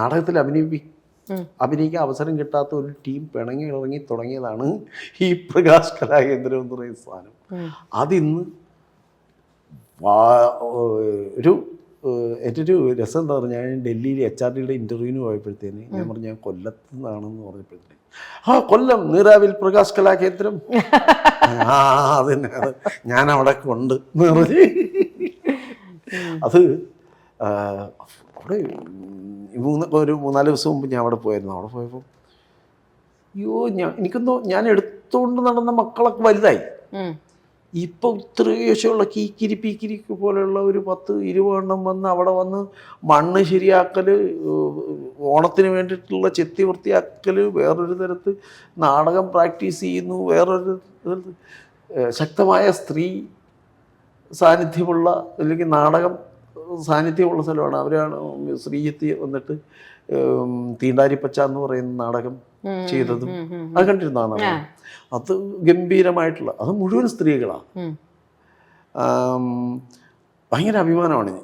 നാടകത്തിൽ അഭിനയിപ്പി അഭിനയിക്കാൻ അവസരം കിട്ടാത്ത ഒരു ടീം പിണങ്ങി ഇറങ്ങി തുടങ്ങിയതാണ് ഈ പ്രകാശ് കലാകേന്ദ്രം എന്ന് പറയുന്ന സാധനം. അതിന്ന് ഒരു എന്റെ ഒരു രസം എന്താ പറഞ്ഞാൽ ഞാൻ ഡൽഹിയിൽ എച്ച് ആർ ഡിയുടെ ഇന്റർവ്യൂവിന് പോയപ്പോഴത്തേന് ഞാൻ പറഞ്ഞ ഞാൻ കൊല്ലത്ത് നിന്നാണെന്ന് പറഞ്ഞപ്പോഴത്തേന്. ആ കൊല്ലം നീറാവിൽ പ്രകാശ് കലാകേന്ദ്രം. ആ അതന്നെ ഞാൻ അവിടെ കൊണ്ട് എന്ന് പറഞ്ഞ്. അത് അവിടെ മൂന്ന് ഒരു മൂന്നാൽ ദിവസം മുമ്പ് ഞാൻ അവിടെ പോയിരുന്നു അവിടെ പോയപ്പോൾ അയ്യോ ഞാൻ എനിക്കെന്തോ ഞാൻ എടുത്തുകൊണ്ട് നടന്ന മക്കളൊക്കെ വലുതായി. ഇപ്പം ഇത്രയുള്ള കീക്കിരി പീക്കിരി പോലെയുള്ള ഒരു പത്ത് ഇരുപതെണ്ണം വന്ന് അവിടെ വന്ന് മണ്ണ് ശരിയാക്കൽ ഓണത്തിന് വേണ്ടിയിട്ടുള്ള ചെത്തി വൃത്തിയാക്കൽ വേറൊരു തരത്ത് നാടകം പ്രാക്ടീസ് ചെയ്യുന്നു വേറൊരു ശക്തമായ സ്ത്രീ സാന്നിധ്യമുള്ള അല്ലെങ്കിൽ നാടകം സാന്നിധ്യമുള്ള സ്ഥലമാണ്. അവരാണ് ശ്രീജിത്ത് വന്നിട്ട് തീണ്ടാരിപ്പച്ച എന്ന് പറയുന്ന നാടകം ചെയ്തതും. അത് കണ്ടിരുന്നതാണ് അത് ഗംഭീരമായിട്ടുള്ള അത് മുഴുവൻ സ്ത്രീകളാണ് ഭയങ്കര അഭിമാനമാണ്.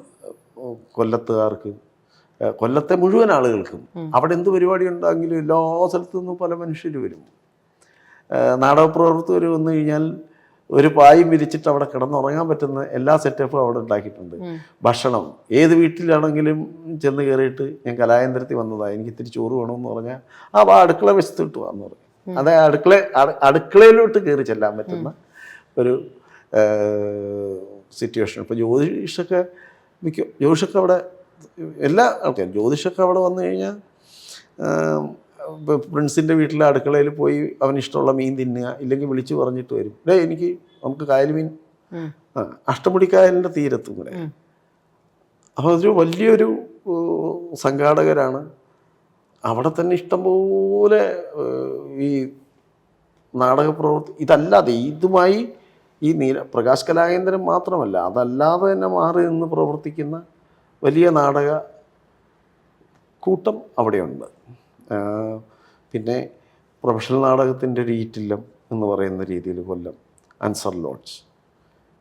കൊല്ലത്തുകാർക്ക് കൊല്ലത്തെ മുഴുവൻ ആളുകൾക്കും. അവിടെ എന്ത് പരിപാടി ഉണ്ടെങ്കിലും എല്ലാ സ്ഥലത്തു നിന്നും പല മനുഷ്യർ വരും. നാടക നാടകപ്രവർത്തകർ വന്നു കഴിഞ്ഞാൽ ഒരു പായും വിരിച്ചിട്ട് അവിടെ കിടന്നുറങ്ങാൻ പറ്റുന്ന എല്ലാ സെറ്റപ്പും അവിടെ ഉണ്ടാക്കിയിട്ടുണ്ട്. ഭക്ഷണം. ഏത് വീട്ടിലാണെങ്കിലും ചെന്ന് കയറിയിട്ട് ഞാൻ കലാകേന്ദ്രത്തിൽ വന്നതാണ് എനിക്ക് ഇത്തിരി ചോറ് വേണമെന്ന് പറഞ്ഞാൽ ആ വാ അടുക്കള വെച്ചിട്ട് വാന്ന് പറയും. അതായത് അടുക്കള അട- അടുക്കളയിലോട്ട് കയറി ചെല്ലാൻ പറ്റുന്ന ഒരു സിറ്റുവേഷൻ ഇപ്പോൾ ജ്യോതിഷൊക്കെ മിക്ക ജ്യോതിഷൊക്കെ അവിടെ എല്ലാ ആൾക്കാരും ജ്യോതിഷൊക്കെ അവിടെ വന്നു കഴിഞ്ഞാൽ പ്രിൻസിന്റെ വീട്ടിലെ അടുക്കളയിൽ പോയി അവൻ ഇഷ്ടമുള്ള മീൻ തിന്നുക ഇല്ലെങ്കിൽ വിളിച്ചു പറഞ്ഞിട്ട് വരും. ഡേ എനിക്ക് നമുക്ക് കായൽ മീൻ. ആ, അഷ്ടമുടിക്കായലിന്റെ തീരത്തും കൂടെ. അപ്പോൾ അതൊരു വലിയൊരു സംഘാടകരാണ്. അവിടെ തന്നെ ഇഷ്ടംപോലെ ഈ നാടക പ്രവർത്തി ഇതല്ലാതെ ഇതുമായി ഈ നീല പ്രകാശ് കലാകേന്ദ്രം മാത്രമല്ല അതല്ലാതെ തന്നെ മാറി നിന്ന് പ്രവർത്തിക്കുന്ന വലിയ നാടക കൂട്ടം അവിടെയുണ്ട്. പിന്നെ പ്രൊഫഷണൽ നാടകത്തിന്റെ ഒരു ഈറ്റില്ലം എന്ന് പറയുന്ന രീതിയിൽ കൊല്ലം അൻസർ ലോഡ്ജ്.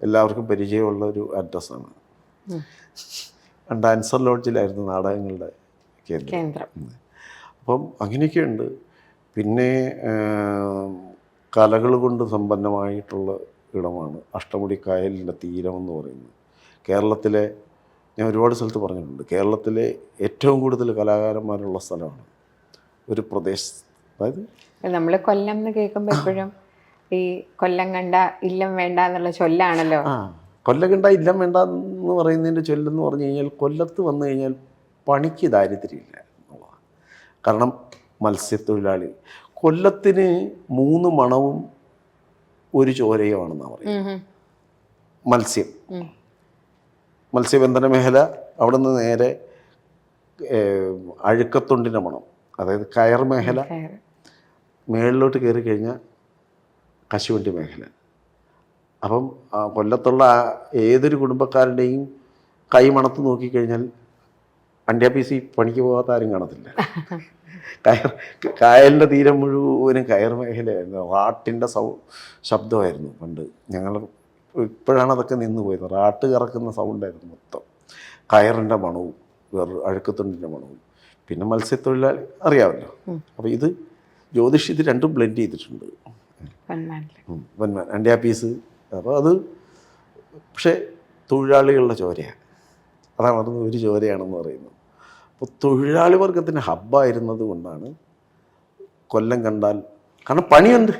എല്ലാവർക്കും പരിചയമുള്ള ഒരു അഡ്രസ്സാണ്. പണ്ട് അൻസർ ലോഡ്ജിലായിരുന്നു നാടകങ്ങളുടെ കേന്ദ്രം. കേന്ദ്രം. അപ്പം അങ്ങനെയൊക്കെയുണ്ട്. പിന്നെ കലകൾ കൊണ്ട് സമ്പന്നമായിട്ടുള്ള ഇടമാണ് അഷ്ടമുടി കായലിന്റെ തീരം എന്ന് പറയുന്നത്. കേരളത്തിലെ ഞാൻ ഒരുപാട് സ്ഥലത്ത് പറഞ്ഞിട്ടുണ്ട്. കേരളത്തിലെ ഏറ്റവും കൂടുതൽ കലാകാരന്മാരുള്ള സ്ഥലമാണ് ഒരു പ്രദേശം അതായത് നമ്മൾ കൊല്ലം എന്ന് കേൾക്കുമ്പോൾ എപ്പോഴും ഈ കൊല്ലം കണ്ട ഇല്ലം വേണ്ട എന്നുള്ള ചൊല്ലാണല്ലോ. ആ കൊല്ലം കണ്ട ഇല്ലം വേണ്ട എന്ന് പറയുന്നതിന്റെ ചൊല്ലെന്ന് പറഞ്ഞു കഴിഞ്ഞാൽ കൊല്ലത്ത് വന്നു കഴിഞ്ഞാൽ പണിക്ക് ദാരിദ്ര്യമില്ല എന്നുള്ളതാണ്. കാരണം മത്സ്യത്തൊഴിലാളി കൊല്ലത്തിന് മൂന്ന് മണവും ഒരു ചോരയുമാണെന്നാണ് പറയുന്നത്. മത്സ്യം. മത്സ്യബന്ധന മേഖല അവിടെ നിന്ന് നേരെ അഴുക്കത്തൊണ്ടിന്റെ മണം. അതായത് കയർ മേഖല മേളിലോട്ട് കയറി കഴിഞ്ഞാൽ കശുവണ്ടി മേഖല. അപ്പം കൊല്ലത്തുള്ള ഏതൊരു കുടുംബക്കാരുടെയും കൈ മണത്ത് നോക്കിക്കഴിഞ്ഞാൽ അണ്ടിയാപ്പീസി പണിക്ക് പോകാത്ത ആരും കാണത്തില്ല. കയർ കായലിന്റെ തീരം മുഴുവനും കയർ മേഖലയായിരുന്നു. റാട്ടിന്റെ സൗ ശബ്ദമായിരുന്നു പണ്ട്. ഞങ്ങൾ ഇപ്പോഴാണ് അതൊക്കെ നിന്ന് പോയത് റാട്ട് കറക്കുന്ന സൗണ്ടായിരുന്നു മൊത്തം. കയറിന്റെ മണവും. വേറെ അഴുക്കത്തുണ്ടിന്റെ മണവും. പിന്നെ മത്സ്യത്തൊഴിലാളി അറിയാമല്ലോ. അപ്പോൾ ഇത് ജ്യോതിഷ് ഇത് രണ്ടും ബ്ലെൻഡ് ചെയ്തിട്ടുണ്ട്. വൻമാൻ. വൻമാൻ പീസ് അപ്പോൾ അത് പക്ഷേ തൊഴിലാളികളുടെ ചോരയാണ്. അതാണ് പറഞ്ഞത് ഒരു ചോരയാണെന്ന് പറയുന്നത്. അപ്പോൾ തൊഴിലാളി വർഗത്തിന് ഹബ്ബായിരുന്നത് കൊണ്ടാണ് കൊല്ലം കണ്ടാൽ കാരണം പണിയുണ്ട്.